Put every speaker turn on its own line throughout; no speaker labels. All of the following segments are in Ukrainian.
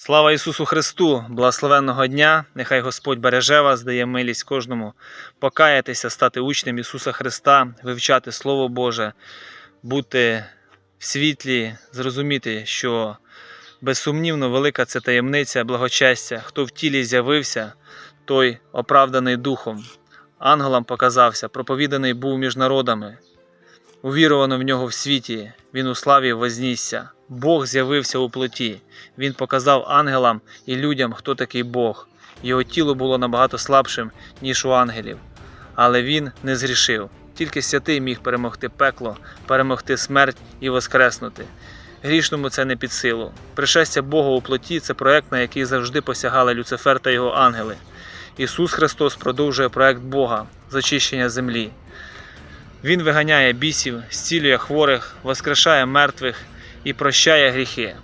Слава Ісусу Христу! Благословенного дня! Нехай Господь береже вас, дає милість кожному покаятися, стати учнем Ісуса Христа, вивчати Слово Боже, бути в світлі, зрозуміти, що безсумнівно велика це таємниця, благочестя. Хто в тілі з'явився, той оправданий духом. Ангелам показався, проповіданий був між народами. Увірувано в нього в світі, він у славі вознісся. Бог з'явився у плоті. Він показав ангелам і людям, хто такий Бог. Його тіло було набагато слабшим, ніж у ангелів. Але він не згрішив. Тільки святий міг перемогти пекло, перемогти смерть і воскреснути. Грішному це не під силу. Пришестя Бога у плоті це проект, на який завжди посягали Люцифер та його ангели. Ісус Христос продовжує проект Бога з очищення землі. Він виганяє бісів, зцілює хворих, воскрешає мертвих і прощає гріхи.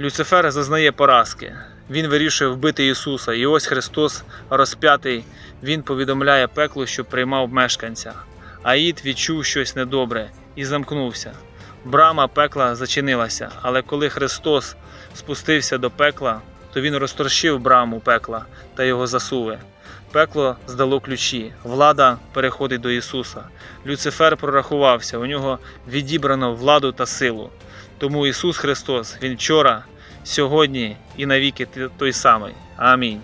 Люцифер зазнає поразки. Він вирішує вбити Ісуса, і ось Христос розп'ятий, Він повідомляє пеклу, що приймав мешканцях. Аїд відчув щось недобре і замкнувся. Брама пекла зачинилася, але коли Христос спустився до пекла, то Він розторщив браму пекла та його засуви. Пекло здало ключі, влада переходить до Ісуса. Люцифер прорахувався, у нього відібрано владу та силу. Тому Ісус Христос, Він вчора, сьогодні і навіки той самий. Амінь.